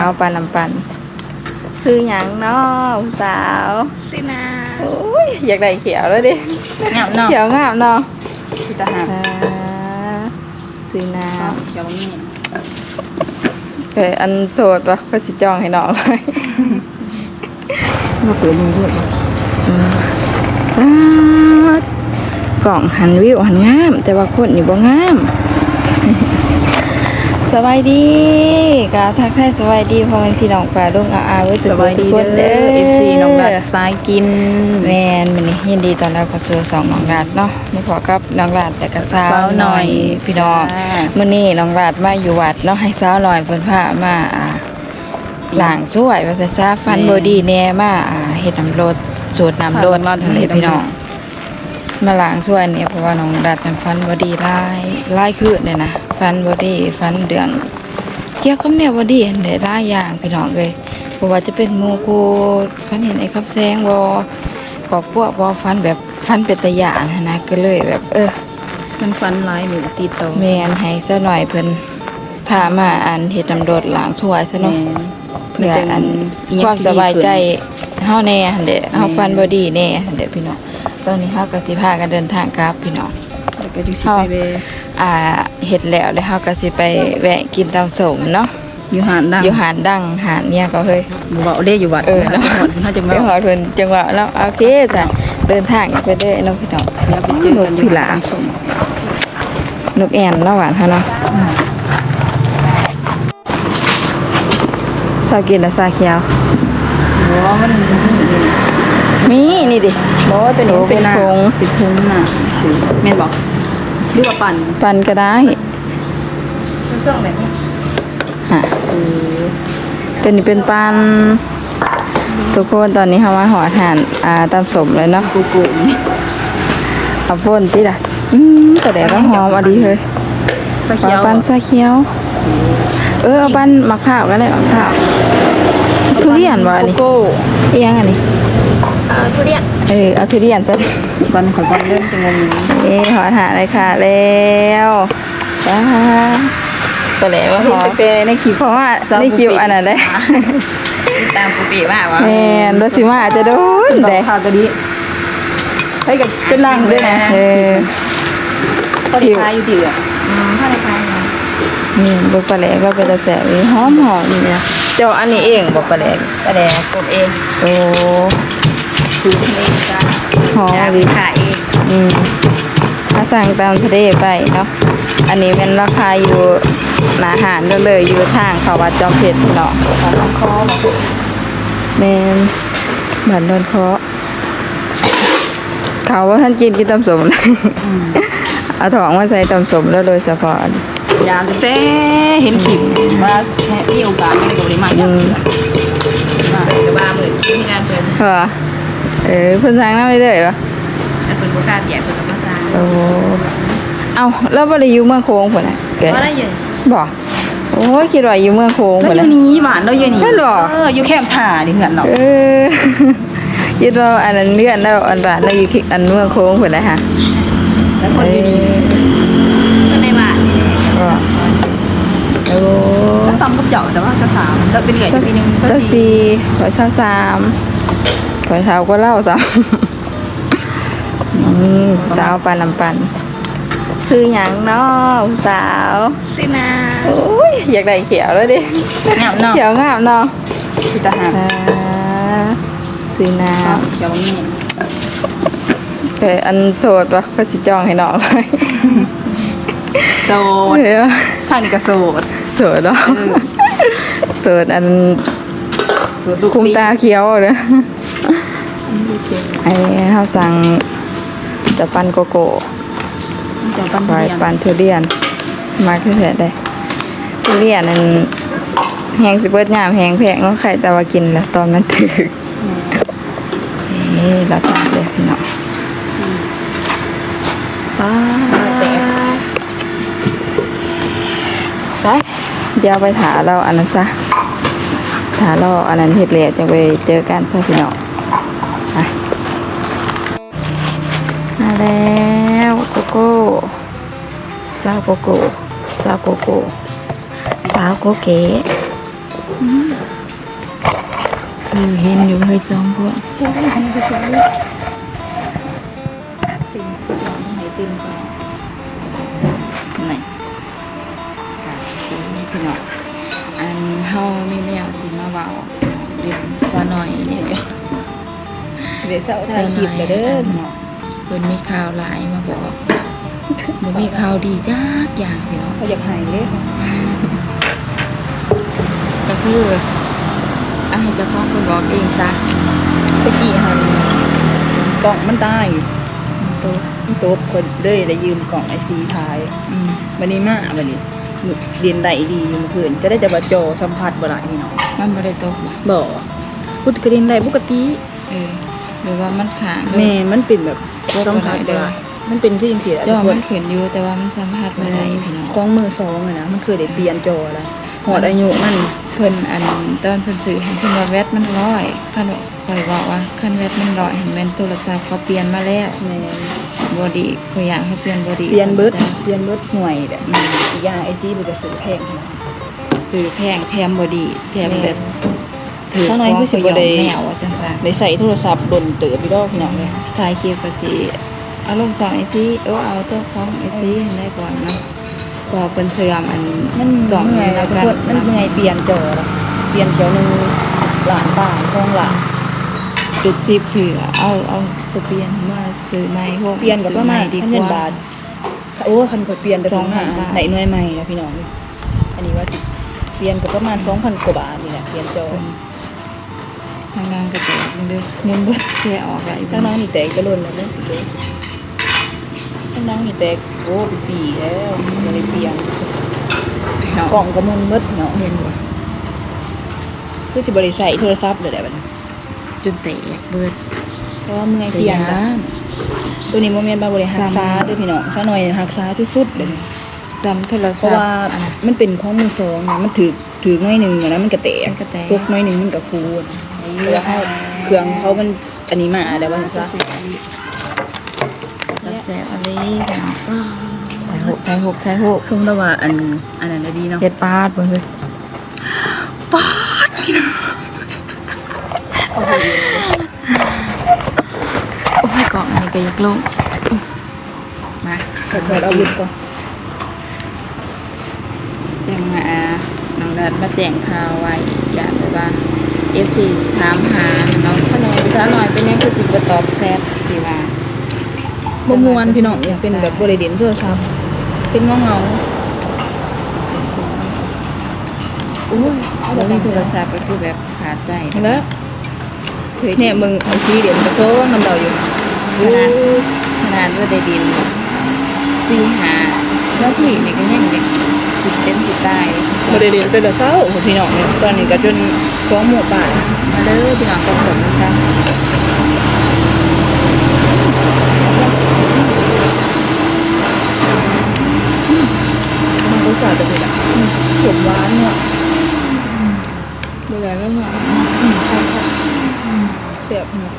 าวปันน้ำปันซื้อหยังเนาะผู้สาวสินาโอ้ยอยากได้เขียวแล้วดิงามเนาะเขียวงามเนาะคือทหารอ่าซื้อน้เดี๋ยวนี้ำเอออันโสดปะก็สิจองให้น้องไว้มาเปิดมือด้วยอ่ากล่องหันวิวหันงาม แต่ว่าคนนี่บ่งาม สบายดีกาทักทายสบายดีพ่อแม่พี่น้องป่าลุงอาอาเว้ยสบายดีคนเด้อ FC น้องรัดสายกินแมนมันนี่ยินดีตอนรับเข้าสู่สองน้องรัดเนาะนี่ขอกับน้องรัดแต่ก็สาวสาวหน่อย พี่น้องจ้ามื้อนี้น้องรัดมาอยู่วัดเนาะให้สาวหน่อยเพิ่นพามาอ่าหลังสวยว่าซั่นซะฟันบอดี้แน่มาอ่าเฮ็ดน้ำรดสูตรน้ำรดฟันรดนี่พี่น้องมาล้างส่วนเนี่ยเพราะว่าน้องดัดนั้นฟันบอดีไล่ไล่คืนเนี่ยนะ ฟันบอดีฟันเดืองเกี่ยวกับเนี่ยบอดีเห็นได้หลายอย่างพี่น้องเลยเพราะว่าจะเป็นหมูโคฟันเห็นไอ้ขับแซงบอขอบพวกบอฟันแบบฟันเป็นตะหยานหั้นนะก็เลยแบบ เออ มันฟันลายหนูตีโตแมนให้ซะหน่อยเพิ่นพามาอันเฮ็ดน้ำโดดล้างช่วยซะเนาะเพื่ออันความสบายใจเฮาแน่หั่นเด้เฮาฟันบอดีแน่หั่นเด้พี่น้องตอนนี้เฮาก็สิพากันเดินทางกลับพี่น้องแล้วก็จะสิไปเว อ่าเฮ็ดแล้วแล้วเฮาก็สิไปแวะกินตำสมเนาะอยู่หานดังอยู่หาดดังหาดเนี่ยก็เฮ้ยบ่เว้าได้อยู่วัดเออเนาะเนาะหอดเขาจะไปมาหอดเพิ่นจังหวะแล้วโอเคจ้ะเดินทางไปเด้อเนาะพี่น้องเดี๋ยวไปเจอกันอยู่พี่หลาสมนกแอ่นเนาะหวานเฮาเนาะชอบกินแล้วชาเขียวบ่มันมีนี่ดิบ่ตัวนี้เป็นโอ้เป็นผงเป็นพงน่ะสิแม่นบ่ หรือว่าปั่นปันก็ได้ตัวช่วงแบบนี้ฮะเป็นนี่เป็นปันทุกคนตอนนี้เฮามาหอทานอ่าตำสมเลยเนาะกูกูนี่เอาพ่นติล่ะอืมแต่แดดต้องหอมเอะดีเฮ้ยสะเขียวเอาปันซาเขียว เออเอาปันมะพร้าวก็ได้มะพร้าวทุเรียนบ่อันนี้โกโก้เอียงอันนี้ เอ่อทุเรียนเออเอาทุเรียนซะปันขอยปันเล่นจังงงเอ้หอทานเลยค่ะแล้วจ้าก็แล้วว่าหอเปในคลิปเพราะว่าซอฟต์ได้คิวบุฟเฟ่ต์อันนั้นได้ตามปูปีมากวะแม่นรถสิมาจะโดนดอเด้กข้าวตัวนี้ให้กับเป็นนางด้วยนะเออก็ดีท้ายอยู่ดีอะอืมถ้าได้ท้ายนะนี่บุปลาแหลกก็เป็นตะแสบนี่หอมหอมนี่นะเจ้าอันนี้เองบุปลาแหลกก็แดกกบเองโอ้ คือเองจ้าหอมดี ขายเองอืมมาสั่งตามทะเลไปเนาะ อันนี้เป็นราคาอยู่หนาหารก็เลยอยู่ทางเขาวัดจอมเพชรเนาะขอน้ำคอบอกแมนบันโดนเคาะเขาว่าท่านกินกินตำสมเลยเอาถองมาใส่ตำสมแล้วโดยเฉพาะยามแต่เห็นคลิปว่ามีโอกาสไม่ได้กับเลยมาอืมมาแต่ว่าเหมือนที่งานเพิ่นเหรอ เออพนสร้างน่าไม่ได้ปะแต่เพิ่นกล้าแยกเพิ่นก็มาสร้างโอ้เอาแล้วบ่ไยู่เมืองโค้งพุ่นน่ะเกิได้ยินบอกโอ้ยคิดว่าอยู่เมืองโค้งแล้วอยู่นี่บ้านเราอยู่นี่หรออยู่แค่ถ่านี่เฮือนเนาะเออยึดเราอันนั้นเลื่อนแล้วอันบ้านเราอยู่ที่อันเมืองโค้งพุ่นน่ะฮะแล้วคนอยู่นี่คนในบ้านก็โอ้ซ้ำก็เจ้ะแต่ว่าซา3แล้วเป็นเหลืออีกทีนึงซะ4ซะ4ซาม ก๋วยเท้าก็เล่าสาวสาวปันลำปันซื้อหยังนอกสาวซีนาอุ้ยอยากได้เขียวแล้วดิงามนอเขียวงามนอพี่ตาหาซีนาเขียวนี่เอออันโสดวะก็สิจองให้น้องโสดท่านก็โสดโสดเนาะโสดอันคุ้มตาเขียวเลย ไอ้เขาสั่งจะปันโกโก้เจ้าปันไว้เรียนปันทุเรียน มาคือแท้ได้ทุเรียนนั่นแหงสิเบิดยามแหงแพงเนาะใครแต่ว่ากินแล้วตอนมันถึกนี่รับทานเลยพี่น้องป้าไปเดี๋ยวไปถาเราอันนั้นซะถาเราอันนั้นเฮ็ดเลียจะไปเจอกันซะพี่น้อง แล้วโกโก้สาวโกโก้สาวโกโก้สาวโกเก๋อืมอเห็นอยู่เคยสองพวกคุณก็ทำไปสวยเลยติ่มไหนติ่มก่อนไหนค่ะนี่พี่น้องอันเฮามีแนวสิมาเว้าเรื่องซะหน่อยนี่เด้อเดี๋ยวเสาร์ถ่ายคลิปเด้อเด้อพี่น้อง เพิ่นมีข่าวหลายมาบอกบ่มีข่าวดีจักอย่างพี่น้องเขาอยากหายเลยก็คืออะให้เจ้าของเพิ่นบอกเองซะตะกี้หันกล่องมันตายมันโตะมันโต๊ะคนเลยได้ยืมกล่องไอซีท้ายอืมวันนี้มาวันนี้เรียนได้ดีอยู่เมื่อคืนจะได้จะบาโจสัมผัสบ่หลายพี่น้องมันบ่ได้ตกบ่บ่พุทธกรีนได้ปกติเออหรือว่ามันค้างแม่มันเป็นแบบโค ตรสัมผัสบ่ได้เด้บ่อหลายมันเป็นที่จังซี่แหละจอทุกคมันนขึ้นอยู่แต่ว่ามันสัมผัสบ่ได้พี่น้องของมือสองอะนะมันเคยได้เปลี่ยนจอแล้วหอดอายุมันเพิ่นอันตอนเพิ่นซื้อให้เพิ่นว่าแวตมันร้อยคันข่อยบอกว่าคันแวตมันร้อยเห็นแม่นโทรศัพท์เขาเปลี่ยนมาแล้วแม่บ่ดีข่อยอยากให้เปลี่ยนบ่ดีเปลี่ยนเบิดแต่เปลี่ยนเบิดหน่วยเด้อออีกอย่างไอซีมันก็ซื้อแพงขนาดซื้อแพงแถมบ่ดีแถมแบบถืข้างในคือสิบ่ได้แนวว่าซั่นซะ ได้ใส่โทรศัพท์ดนเติบพี่ดอกพี่น้องเลยถ่ายคลิปก็สิเอาลงสองไอซีเออเอาตัวของไอซีได้ก่อนเนาะพอเป็นเสื่อมอันมันสองเมื่อยแล้แล้ววกันก็มันเมื่อยเปลี่ยนจอแล้วเปลี่ยนเขียวหนึงหลานป่ายช่องหลานจุดสิบถือเอาเอาไปเปลี่ยนมาซื้อใหม่พวกเปลี่ยนกับประมาณซื้อใหดีพันกเงินว่าบาทโอ้คันก็เปลี่ยนแต่สถึองงพัมานบาทไหนหน่วยใหม่นะพี่น้องนี่อันนี้ว่าสิเปลี่ยนกับประมาณ2,000กว่าบาทนี่แหละเปลี่ยนจอ ทางด้านกระแตกนึงเด้อเงินเบิดแค่ออกได้ข้างน้องนี่แตกกระล่นแล้วเรื่องสิเลยข้างน้องนี่แตกโอ้เป็นปีแล้วบ่ได้เปลี่ยนกกล่ล่อองงก็มุนเบิดเนาะเห็นบ่คือสิบ่ได้ใส่โทรศัพท์เลยแหละบัดนี้จนแตกเบิดเพราะว่าเมื่อยเปลี่ยนจ้ะตัวนี้โมเมนต์บาบริหักษาเด้วยพี่น้องซะหน่อยหักษาสุดๆเลยซ้ำโทรเพศัพราะท์ว่าอันนั้นมันเป็นของมือสองนะมันถือถือน้อยหนึ่งอะนะมันกระแตกมันกระแตกตกน้อยหนึ่งมันกระคูน แต่ว่าเขาเครื่องเขามันอันนี้มาแต่ว่าซะกระแสอะไรกันถ่ายหกถ่ายหกถ่ายหกสมแล้วว่าอันอันนั้นน่ะดีเนาะเฮ็ดปาดบ่เฮ้ยโอ้ยกล่องอันนี้ก็อยากลงมาขอถอดอาวุธก่อนแจ้งมาน้องดัดมาแจ้งข่าวไว้อยากแบ บว่า FC ถามหาน้องชะหน่อยชะหน่อยเป็นยังคือสิบ่ตอบแชทสิว่าบ่มวนพี่น้องเนี่ยเป็นแบบบริเด่นโทรศัพท์เป็นเงาเงาอุ้ยบ่มีโทรศัพท์ก็คือแบบขาดใจๆแล้วเคยเนี่ยมึงไอซีเด่นกระโซ่นำเราอยู่ขนาดขนาดว่าได้ดินสี่หาแล้วพี่นี่ก็ยังเด็ก สิเป็นสิตายบริเด่นเป็นแต่เช้าพี่น้องเนี่ยตอนนี้ก็จนสองหมู่ป่านมาเด้อพี่น้องกับผมนะครับมันก็สาดเลยอะผมหวานเนาะเบื่อก็มาเสียบเนาะ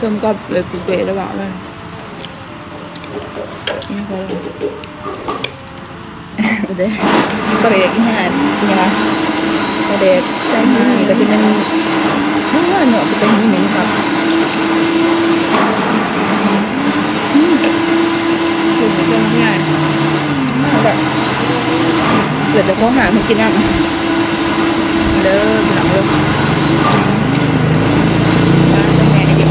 ชมก็เลยปุเปะระหว่างเลยนี่ก็ เลยเด้อก็เลยอีห่าเนี่ยนะก็เด็กใช่ไหมก็จะเป็นว่าเนาะก็เป็นนี่เหม็นครับคือมันจะง่ายแบบเดี๋ยวจะเขาหามากินน้ำเด้อพี่น้องเด้อบ้านเป็นไงเด็ก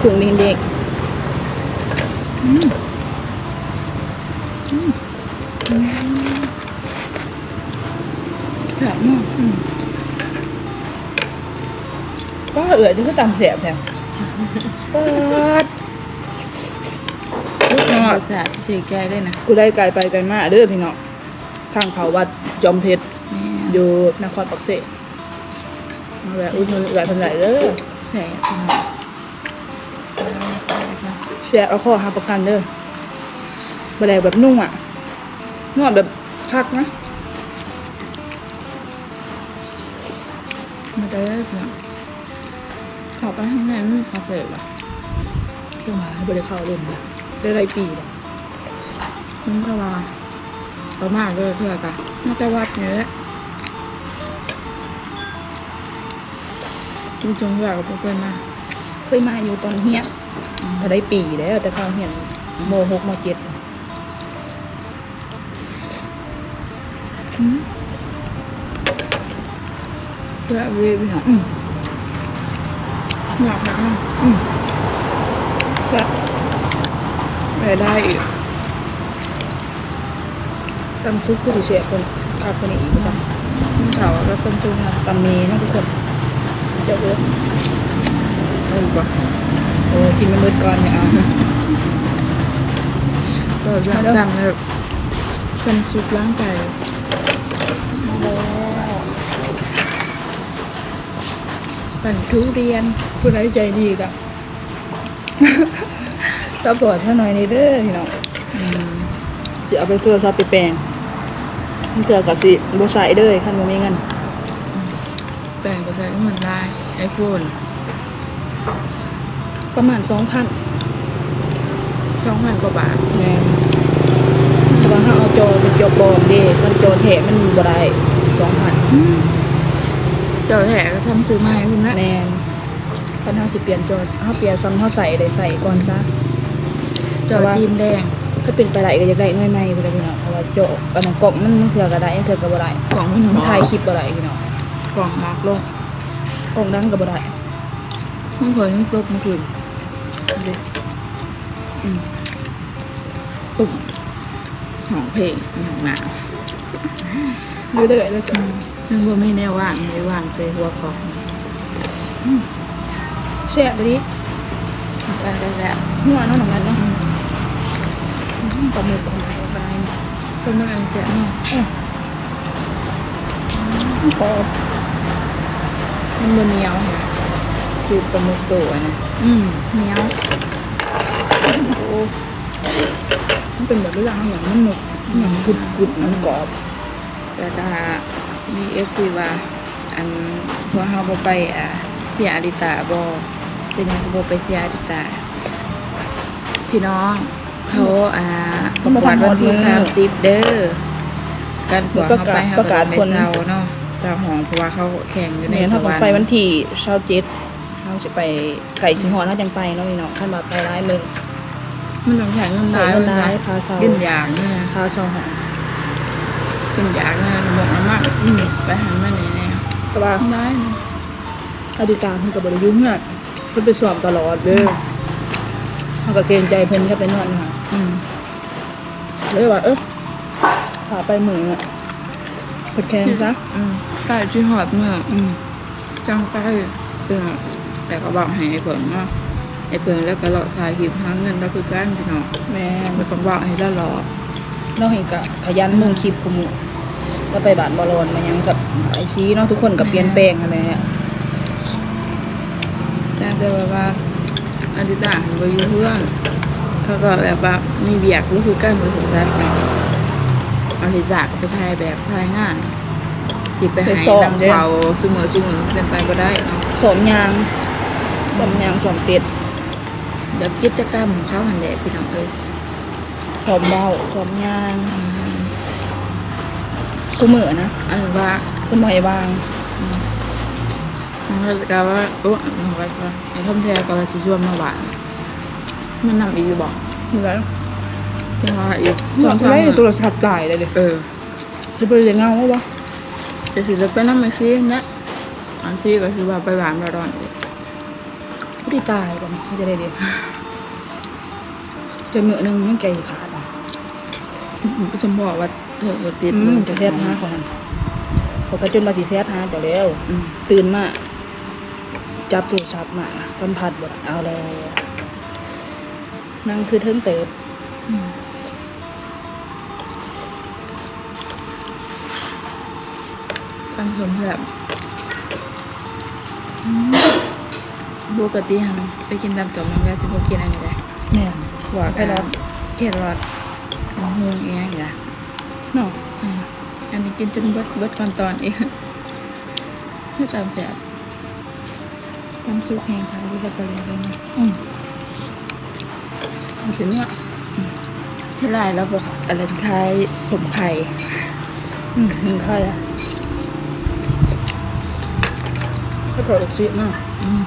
ถุงดินเด็ก แบบมากก็เอือดที่เขาตำเสียบแถวก็ลูกรเนาะสชาติจืดใจเลยนะกูได้ไกลไปไกลมาเด้อพี่น้องทางเขาวัดจอมเพชรแม่อยู่นครปักเสกมาแวะอุ้ยมือไหลพันไหลเด้อแสบพี่น้อง แชร์เอาข้อหาประกันเด้อแบแดแบบนุ่มอะนวดแบบคักนะมาเด้อพี่น้องขอไปข้างในไม่มีคาเฟ่หรอจังหวะบริเข้าเล่นนะได้ไรปีบ่มันก็ว่าประมาณเลยเท่ากันน่าจะวัดเนี่ยแหละจริงๆอยากกับเพื่อนมา เคยมาอยู่ตอนเฮีย ก็ได้ปีแล้วแต่เขาเห็นโมหกโมเจ็ดเพื่อวิวค่ะอืมอยากนะแซ่บไปได้อีกตำซุปก็สิเสียคนขาดคนนี้อีกบ่เขาแล้วคนจุงอะตำเมเนาะทุกคนเจ้าเอ้ยเอาอีกปะโอ้ยกินมันเบิดก่อนเนี่ยเอาก็อยากดังแบบเป็นซุปล้างใจปั่นทุเรียนผู้ใดใจดีกะตาบอดเท่าหน่อยนี่เด้อพี่น้องอืมสิเอาไปโทรศัพท์ไปแปลงมันเถื่อกับสิบ่ใส่เด้อคันบ่มีเงินแต่งก็ใช้เหมือนได้ไอโฟน ประมาณ2,000สองพันกว่าบาทแม่นแต่ว่าถ้าเอาจอเป็นจอปลอมเด้มันจอแท้มันบ่ได้2,000เจ้าแถก็ทำซื้อมาให้คุณนะแม่นคันเฮาสิเปลี่ยนจอเฮาเปลี่ยนซ้ำเฮาใส่ได้ใส่ก่อนซะเจ้าจีนแดงถ้าเป็นไปได้ก็อยากได้หน่วยใหม่พุ่นล่ะพี่น้องเพราะว่าจอกับกล่องมันมันเถื่อก็ได้เถื่อก็บ่ได้กล่องมันหมันอถ่ายคลิปบ่ได้พี่น้องกล่องมากลงกล่องดังก็บ่ได้มันเคยมันปุ๊บมันคืน เด้อืมปุ๊บของเพลงของหนาเรื่อยๆแล้วจ้ะนึกว่าไม่แน่ว่างไม่ว่างใจหัวกล่องแซ่บไปดิได้ได้แล้วนัวเนาะน้องนันเนาะปลาหมึกของเราไปก็ไม่เอาเสียนี่กรอบมันบนเหนียวค่ะ คือปลาหมึกตัวนะอืมเหนียวโอ้มันเป็นแบบเรื่องอย่างมันหนุกอย่างกุดกุดๆมันกรอบ แต่ถ้ามีเอฟซีว่า อันพวกเขาบอไปอะเสียอาริตาบอเป็นยังก็บอไปเสียอาริตา พี่น้องเขาอ่าประกวดวันที่สามสิบเด้อการประกวดเขาไปเขาก็ไปเซาเนาะเซาหองเพราะว่าเขาแข่งอยู่ในเนี่ยสถ้าวรรค์ไปวันที่เช้าเจ็ดเขาจะไปไก่ชิงหอนเขาจังไปเนาะพี่น้องท่านมาไปร้ายมือมันต้องแข่งเงินสาร้ายยเงินมันร้ายนะคาเซากินอย่างเนี่ยนะคาเซาหอนกินอย่างเนี่ยหมกมากอืมไปหันมาไหนเนี่ยแต่ว่าได้นะอดีตการเพิ่นกับบริยุ่งเนี่ยเพิ่นไปสอบตลอดเลยเขาก็เกรงใจเพิ่นแค่ไปนอนค่ะอืมเลยว่าเออพาไปมืออะเพิ่นแค่นั้นซะอืมใกล้ที่หอดเมื่ออืมจังไปเพื่อ แต่ก็บอกให้ไอ้เผิงเนาะไอ้เผิงแล้วก็เลาะถ่ายคลิปหาเงินแล้วคือกันพี่น้องแม่มันต้องบอกให้ละหลอเราเห็นกะขยันเมืองคลิปคุมอก็ไปบาดบอลอนมายังกับไอซีเนาะทุกคนกับเปลี่ยนแปลงอะไรอะแต่แต่ว่าว่าอดิตาไปอยู่เพื่อนเขาก็แบบว่ามีเบียกรู้คือกันรู้คือกันอดิตาก็ไปถ่ายแบบถ่ายงานจิไปหายนำเขาซุมือซุมือเป็นไปก็ได้เนาะสอมยาง สอมยางสอมเต็ดแบบกิจกรรมของเขาหันแหละพี่น้องเอ้ยสอมเบาสอมยางกูมือนะอันว่าคุณหมอยวางมันก็ว่าโอ้เอาไว้ก่อนไอ้ท่อมแท้ก็ว่าสิชวนมาหวานมันนำอีกอยู่บอกเหมือนที่ว่าอีกสอนเขาได้โทรศัพท์จ่ายเลยเด็เออจะไปเรียนเงาวะจะสิจะไปน้ำมาซีนะอันที่ก็คือว่าไปหวานมาดอนอีก ผู้ที่ตายก่อนเขาจะได้เรียนเจอมือหนึ่งมันไก่ขาดอะก็จะบอกว่าเธอบ่ติดอืมจะแซดหาคนนั้นเขาก็จนมาสีแซดหาเจ้าแล้วอืมตื่นมา จับโทรศัพท์มาสัมผัสบทเอาแล้วนั่งคือเทิงเติบขั้นชมแบบ ปกติหันไปกินตามจอมน้ำยาสิพวกกินอันนี้ได้เนี่ยหัวไปแล้วเครอทมะฮุงเองอย่าเนาะอืมอันนี้กินจนเบิดเบิดก่อนตอนเองนี่ตามแสบตามจุกแหงค่ะวิลาไปเลยเลยนะอืมมันถึงอะใช่ไรแล้วบอกอะไรคล้ายผมไข่อืมมึงใครอะก็ถอดออกซิเนาะอืม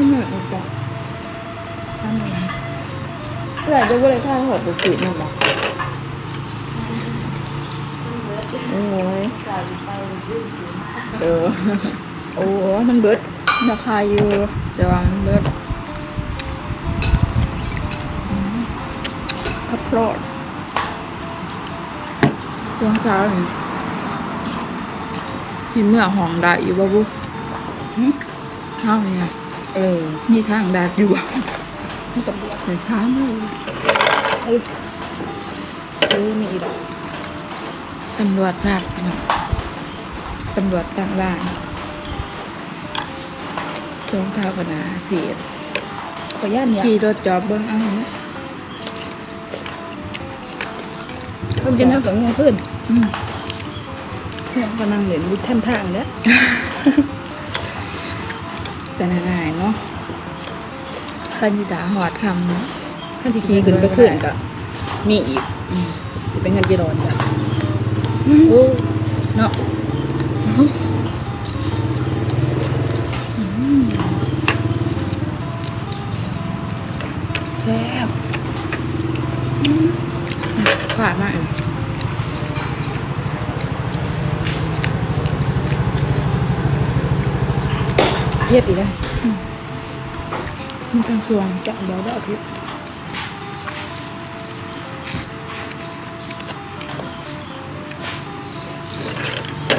ทำไมออกจากทำไมอยากจะว่าอะไรข้าวหอดบุกินั่นหรอโอ้ยเออโอ้มันเบิดราคาอยู่ระวังเบิดพับพลอดช่วงเช้านี่ที่เมื่อหองได้อยู่บ่บุเท่านี้ เออ มีทางดัดอยู่ไม่ต้องเบียดแต่ช้าเลยเออเออมีอีกแบบตำรวจนักนะตำรวจต่างด่านช่วงเท้ากันนะเสียขอย่านเนี่ยขี่รถจอบเบิ้งเอาเพิ่งกินเท่ากับงูขึ้นอืมเนี่ยกำลังเหรียญบุญแท่นทางเนี่ย แต่ง่ายๆเนาะคันที่ตาหอดคำเนาะท่านที่ขี่ขึ้นไปขึ้นก็มีอีกอืมจะเป็นเงินจีรอนจ้ะโอ้เนาะ เทียบอีกเลยมีทั้งสวงจับเดี๋ยวได้เอาเทียบ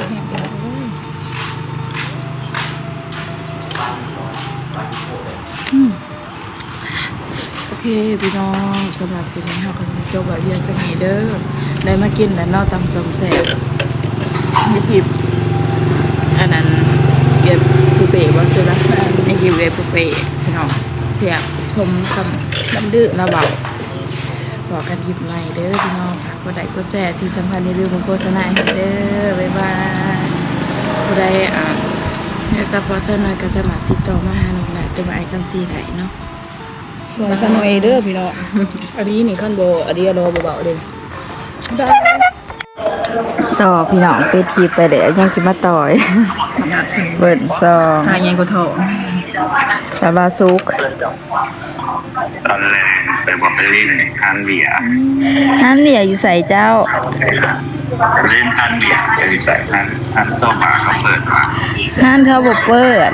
แห้งแล้วโอ้ยโอเค พี่น้องสำหรับคลิปนี้เราก็จะจบแบบเรียนกันนี้เด้อได้มากินแล้วนอกตำจมแซ่บมีคลิปอันนั้นเก็บปู เป้บ่คือละไอคลิปเก็บปูเป้พี่น้องเสียบชมคำดำดื้อระเบาบอกกันคลิปใหม่เด้อพี่น้องค่ะกดไลค์กดแชร์ที่สำคัญอย่าลืมกดโฆษณาให้เด้อบ๊ายบายผู้ใดอ่าอยากจะพอเท่าน้อยก็สามารถติดต่อมาหาน้องได้จะมาไอคันซีได้เนาะส่วนซาโนเอเดอร์พี่น้องอันนี้นี่ขั้นโบอันนี้รอเบาๆเลยได้ ต่อพี่น้องปิดคลิปไปเดี๋ยวยังสิมาต่อย เบิร์นซองทายยังก็โถชาบาซุกตอนแรกไปบอกไปเล่นทานเบียร์ฮันเดียอยู่ใส่เจ้าเล่นทานเบียร์จะใส่ทานทานโซบาเขาเปิดมาห้านเขาบอกเปิด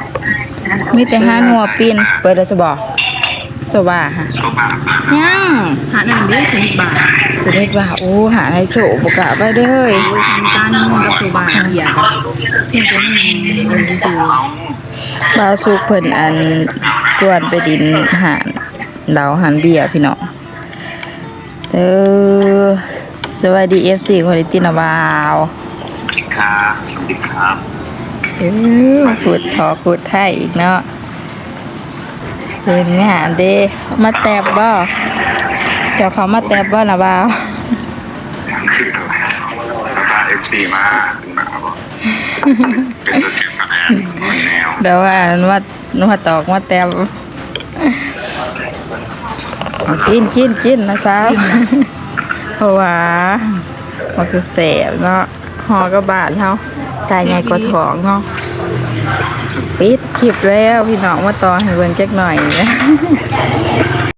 มีแต่ห้านหัวปินเปิดได้สบอสบาค่ะโซบาเปิดยังหาหนึ่งได้สิบบาทประ เทศว่าโอ้หาไฮโซบกะไปเด้อโดยทำการนกับตัวบาทเบียร์เพียงแต่มันอะไรที่สุดบาวสุกเพิ่นอันส่วนไปดินหานดาวหันเบียร์พี่น้องเออสวัสดี FC คนตินาบาวสวัสดีครับสวัสดีครับเออพูดทอพูดไทยอีกเนาะเห็นงานเด้มาแตบบ่ เจ้าเขามาแตบบ่นะบ่าวขึ้นแล้วพาเอฟซีมาขึ้นมาบอกเป็นตัวชื่อมาแอนคนแนวเดี๋ยวว่าอันว่าว่าตอกมาแตบกินกินกินนะสาวเพราะว่าหอกเสบๆเนาะหอก็บาดเฮาตายใหญ่กว่าท้องเนาะปิดคลิปแล้วพี่น้องมาต่อให้เบิ่งจักหน่อยนะ